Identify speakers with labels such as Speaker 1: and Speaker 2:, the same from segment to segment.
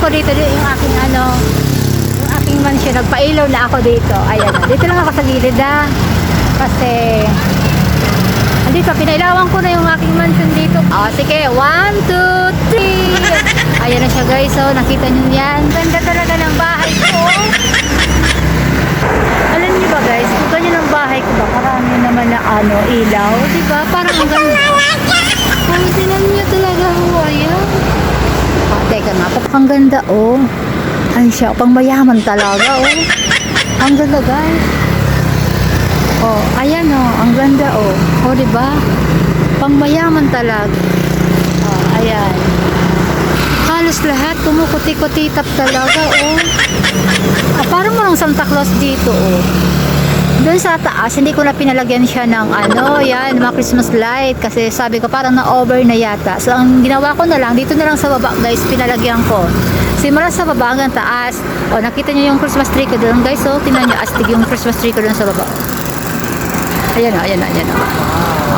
Speaker 1: ko dito yung aking ano, yung aking mansion. Nagpailaw na ako dito. Ayan. Dito lang ako sa gilid ah. Kasi, andito, pinailawan ko na yung aking mansion dito. Oh, sige. One, two, three. Ayan na siya guys. So, nakita niyo yan. Ganda talaga ng bahay ko. Alam niyo ba guys, kung ganyan ang bahay ko ba, marami naman na ano, ilaw, di ba? Parang ang ganda. Ay, tinan niyo talaga ho, ayan. Teka nga, ang ganda oh. Ay siya, pang mayaman talaga oh. Ang ganda guys. Oh, ayan oh, ang ganda oh. Oh, di ba? Pang mayaman talaga. Oh, ayan. Halos lahat kumukuti-kutitap talaga oh. Ah, parang marang Santa Claus dito, oh. Doon sa taas, hindi ko na pinalagyan siya ng ano, yan, mga Christmas light. Kasi sabi ko, parang na-over na yata. So, ang ginawa ko na lang, dito na lang sa baba, guys, pinalagyan ko. Simula sa baba hanggang taas. O, nakita niyo yung Christmas tree ko doon, guys. So, tingnan niyo, astig yung Christmas tree ko doon sa baba. Ayan o, ayan o, ayan o.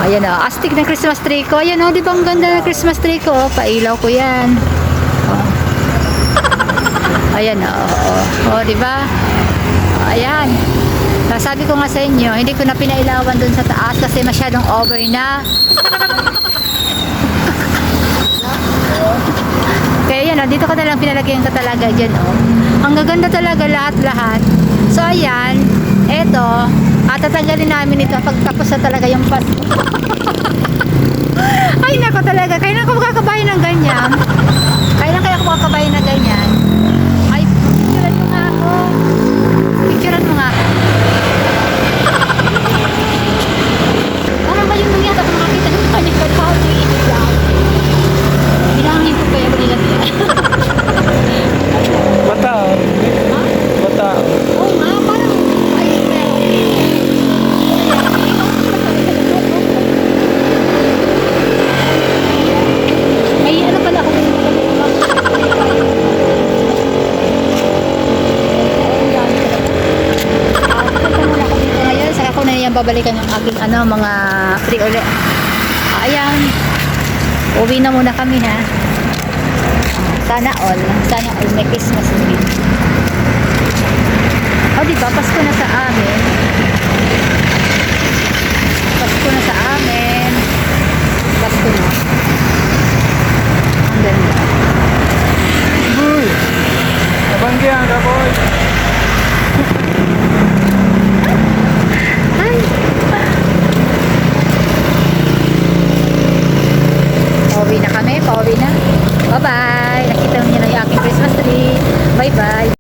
Speaker 1: Ayan o, astig na Christmas tree ko. Ayan o, di ba ang ganda ng Christmas tree ko? Pailaw ko yan. Ayan o, o, o, di ba? Ayan. Sabi ko nga sa inyo, hindi ko na pinailawan dun sa taas kasi masyadong over na. Kaya yan, oh, dito ko na lang pinalagyan ka talaga dyan, oh. Ang gaganda talaga lahat-lahat. So, ayan, eto, at tatanggalin namin ito pagtapos na talaga yung pas. Ay, nako talaga. Kailan ko makakabayan ng ganyan? Kailan kaya ako makakabayan ng ganyan? Ay, picturean mo nga ako. Picturean mo nga ako. Parang ba yung nangyata kung makita ng kanyang pagkakao yung iiyaw? Bilangin ko kaya nila nila.
Speaker 2: Bata.
Speaker 1: Ha?
Speaker 2: Bata.
Speaker 1: Oo nga, parang ayun na. May ano pala ako ngayon, saka ko na yan babalikan yung aking ano, mga free uli. Ayan. Uwi na muna kami ha. Sana all. Sana all may Christmas tree. O, di ba? Pasko na sa amin. Pasko na sa amin. Pasko na. Ang ganda.
Speaker 2: Uy! Nabanggihan ka, boy.
Speaker 1: Ay! Pauwi na kami. Pauwi na. Bye-bye. Nakita niyo na yung aking Christmas tree. Bye-bye.